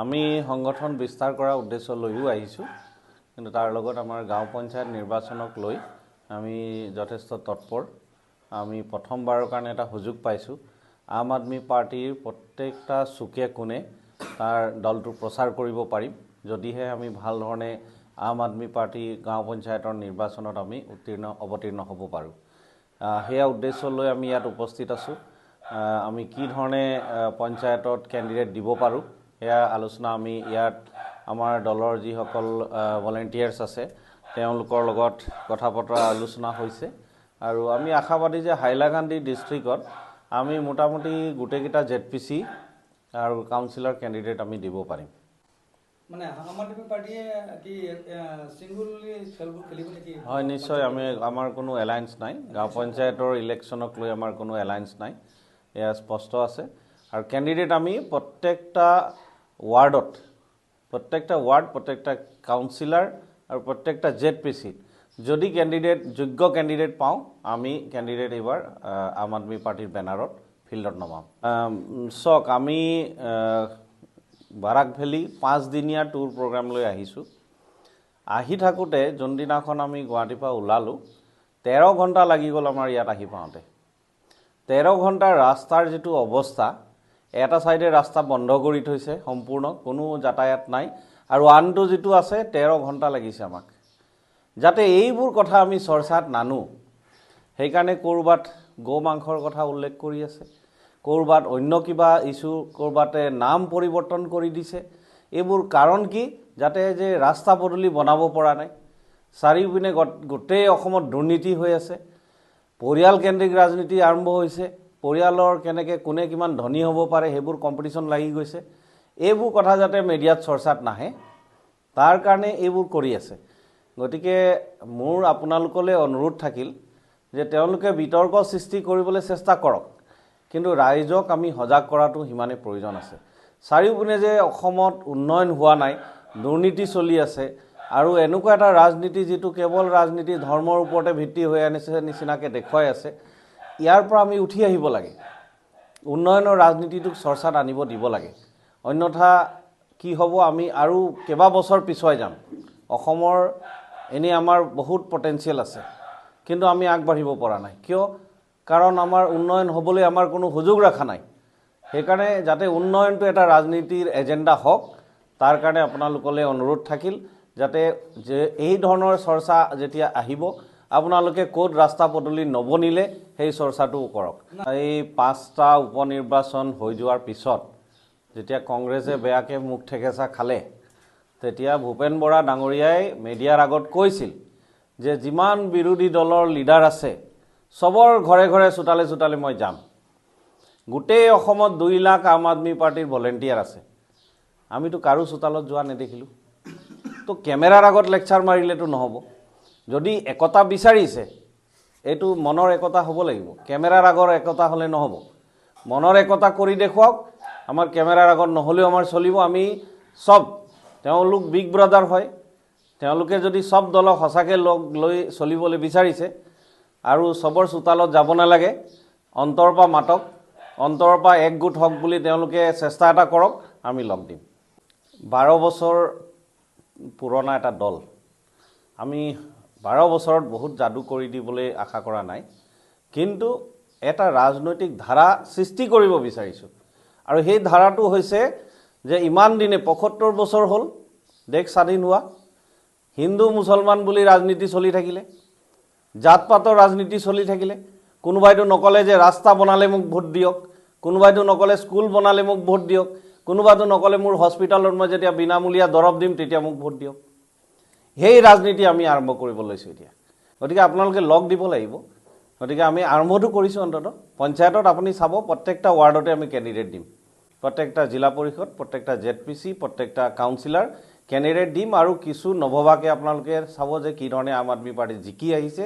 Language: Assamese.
আমি সংগঠন বিস্তাৰ কৰাৰ উদ্দেশ্য লৈও আহিছোঁ। কিন্তু তাৰ লগত আমাৰ গাঁও পঞ্চায়ত নিৰ্বাচনক লৈ আমি যথেষ্ট তৎপৰ। আমি প্ৰথমবাৰৰ কাৰণে এটা সুযোগ পাইছোঁ। আম আদমি পাৰ্টীৰ প্ৰত্যেকটা চুকে কোণে তাৰ দলটো প্ৰচাৰ কৰিব পাৰিম। যদিহে আমি ভাল ধৰণে আম আদমি পাৰ্টী গাঁও পঞ্চায়তৰ নিৰ্বাচনত আমি উত্তীৰ্ণ অৱতীৰ্ণ হ'ব পাৰোঁ। সেয়া উদ্দেশ্য লৈ আমি ইয়াত উপস্থিত আছোঁ। আমি কি ধৰণে পঞ্চায়তত কেণ্ডিডেট দিব পাৰোঁ সেয়া আলোচনা আমি ইয়াত আমাৰ দলৰ যিসকল ভলেণ্টিয়াৰ্ছ আছে তেওঁলোকৰ লগত কথা বতৰা আলোচনা হৈছে। আৰু আমি আশাবাদী যে হাইলাকান্দি ডিষ্ট্ৰিক্টত আমি মোটামুটি গোটেইকেইটা জেড পি চি আৰু কাউন্সিলৰ কেণ্ডিডেট আমি দিব পাৰিম। হয় নিশ্চয় আমি আমাৰ কোনো এলায়েন্স নাই। গাঁও পঞ্চায়তৰ ইলেকশ্যনক লৈ আমাৰ কোনো এলায়েন্স নাই। এয়া স্পষ্ট আছে। আৰু কেণ্ডিডেট আমি প্ৰত্যেকটা ৱাৰ্ডত প্ৰত্যেকটা ৱাৰ্ড প্ৰত্যেকটা কাউন্সিলাৰ আৰু প্ৰত্যেকটা জেড পি চিত যদি কেণ্ডিডেট যোগ্য কেণ্ডিডেট পাওঁ আমি কেণ্ডিডেট এইবাৰ আম আদমি পাৰ্টীৰ বেনাৰত ফিল্ডত নমাম। চাওক আমি বাৰাক ভেলী পাঁচদিনীয়া টুৰ প্ৰগ্ৰাম লৈ আহিছোঁ। আহি থাকোঁতে যোনদিনাখন আমি গুৱাহাটীৰ পৰা ওলালোঁ তেৰ ঘণ্টা লাগি গ'ল আমাৰ ইয়াত আহি পাওঁতে। তেৰ ঘণ্টাৰ ৰাস্তাৰ যিটো অৱস্থা এটা ছাইডে ৰাস্তা বন্ধ কৰি থৈছে সম্পূৰ্ণ কোনো যাতায়াত নাই। আৰু আনটো যিটো আছে তেৰ ঘণ্টা লাগিছে আমাক। যাতে এইবোৰ কথা আমি চৰ্চাত নানো। সেইকাৰণে ক'ৰবাত গৌ মাংসৰ কথা উল্লেখ কৰি আছে। ক'ৰবাত অন্য কিবা ইছ্যু ক'ৰবাতে নাম পৰিৱৰ্তন কৰি দিছে। এইবোৰ কাৰণ কি? যাতে যে ৰাস্তা পদূলি বনাব পৰা নাই। চাৰিওপিনে গট- গোটেই অসমত দুৰ্নীতি হৈ আছে। পৰিয়ালকেন্দ্ৰিক ৰাজনীতি আৰম্ভ হৈছে। পৰিয়ালৰ কেনেকৈ কোনে কিমান ধনী হ'ব পাৰে সেইবোৰ কম্পিটিশ্যন লাগি গৈছে। এইবোৰ কথা যাতে মিডিয়াত চৰ্চাত নাহে তাৰ কাৰণে এইবোৰ কৰি আছে। গতিকে মোৰ আপোনালোকলৈ অনুৰোধ থাকিল যে তেওঁলোকে বিতৰ্ক সৃষ্টি কৰিবলৈ চেষ্টা কৰক কিন্তু ৰাইজক আমি সজাগ কৰাটো সিমানেই প্ৰয়োজন আছে। চাৰিওপিনে যে অসমত উন্নয়ন হোৱা নাই দুৰ্নীতি চলি আছে আৰু এনেকুৱা এটা ৰাজনীতি যিটো কেৱল ৰাজনীতি ধৰ্মৰ ওপৰতে ভিত্তি হৈ আনিছে নিচিনাকৈ দেখুৱাই আছে ইয়াৰ পৰা আমি উঠি আহিব লাগে। উন্নয়নৰ ৰাজনীতিটোক চৰ্চাত আনিব দিব লাগে। অন্যথা কি হ'ব আমি আৰু কেইবাবছৰ পিছুৱাই যাম। অসমৰ এনেই আমাৰ বহুত পটেঞ্চিয়েল আছে। কিন্তু আমি আগবাঢ়িব পৰা নাই। কিয়? কাৰণ আমাৰ উন্নয়ন হ'বলৈ আমাৰ কোনো সুযোগ ৰখা নাই। সেইকাৰণে যাতে উন্নয়নটো এটা ৰাজনীতিৰ এজেণ্ডা হওক তাৰ কাৰণে আপোনালোকলৈ অনুৰোধ থাকিল যাতে যে এই ধৰণৰ চৰ্চা যেতিয়া আহিব আপোনালোকে ক'ত ৰাস্তা পদূলি নবনিলে সেই চৰ্চাটো কৰক। এই পাঁচটা উপ নিৰ্বাচন হৈ যোৱাৰ পিছত যেতিয়া কংগ্ৰেছে বেয়াকৈ মুখ ঠেকেচা খালে তেতিয়া ভূপেন বৰা ডাঙৰীয়াই মেডিয়াৰ আগত কৈছিল যে যিমান বিৰোধী দলৰ লিডাৰ আছে চবৰ ঘৰে ঘৰে চোতালে চোতালে মই যাম। গোটেই অসমত দুই লাখ আম আদমি পাৰ্টীৰ ভলেণ্টিয়াৰ আছে। আমিতো কাৰো চোতালত যোৱা নেদেখিলোঁ। তো কেমেৰাৰ আগত লেকচাৰ মাৰিলেতো নহ'ব। যদি একতা বিচাৰিছে এইটো মনৰ একতা হ'ব লাগিব। কেমেৰাৰ আগৰ একতা হ'লে নহ'ব। মনৰ একতা কৰি দেখুৱাওক আমাৰ কেমেৰাৰ আগত নহ'লেও আমাৰ চলিব। আমি চব তেওঁলোক বিগ ব্ৰাদাৰ হয়। তেওঁলোকে যদি চব দলক সঁচাকৈ লগ লৈ চলিবলৈ বিচাৰিছে আৰু চবৰ চোতালত যাব নালাগে অন্তৰ পৰা মাতক অন্তৰৰ পৰা একগোট হওক বুলি তেওঁলোকে চেষ্টা এটা কৰক আমি লগ দিম। বাৰ বছৰ পুৰণা এটা দল। আমি বাৰ বছৰত বহুত যাদু কৰি দিবলৈ আশা কৰা নাই। কিন্তু এটা ৰাজনৈতিক ধাৰা সৃষ্টি কৰিব বিচাৰিছোঁ। আৰু সেই ধাৰাটো হৈছে যে ইমান দিনে পঁয়সত্তৰ বছৰ হ'ল দেশ স্বাধীন হোৱা হিন্দু মুছলমান বুলি ৰাজনীতি চলি থাকিলে জাত পাতৰ ৰাজনীতি চলি থাকিলে। কোনোবাইতো নক'লে যে ৰাস্তা বনালে মোক ভোট দিয়ক কোনোবাইতো নক'লে স্কুল বনালে মোক ভোট দিয়ক কোনোবাইতো নক'লে মোৰ হস্পিটেলত মই যেতিয়া বিনামূলীয়া দৰৱ দিম তেতিয়া মোক ভোট দিয়ক। সেই ৰাজনীতি আমি আৰম্ভ কৰিব লৈছোঁ এতিয়া। গতিকে আপোনালোকে লগ দিব লাগিব। গতিকে আমি আৰম্ভটো কৰিছোঁ অন্ততঃ। পঞ্চায়তত আপুনি চাব প্ৰত্যেকটা ৱাৰ্ডতে আমি কেণ্ডিডেট দিম। প্ৰত্যেকটা জিলা পৰিষদ প্ৰত্যেকটা জেড পি চি প্ৰত্যেকটা কাউন্সিলাৰ কেণ্ডিডেট দিম আৰু কিছু নভবাকৈ আপোনালোকে চাব যে কি ধৰণে আম আদমি পাৰ্টি জিকি আহিছে।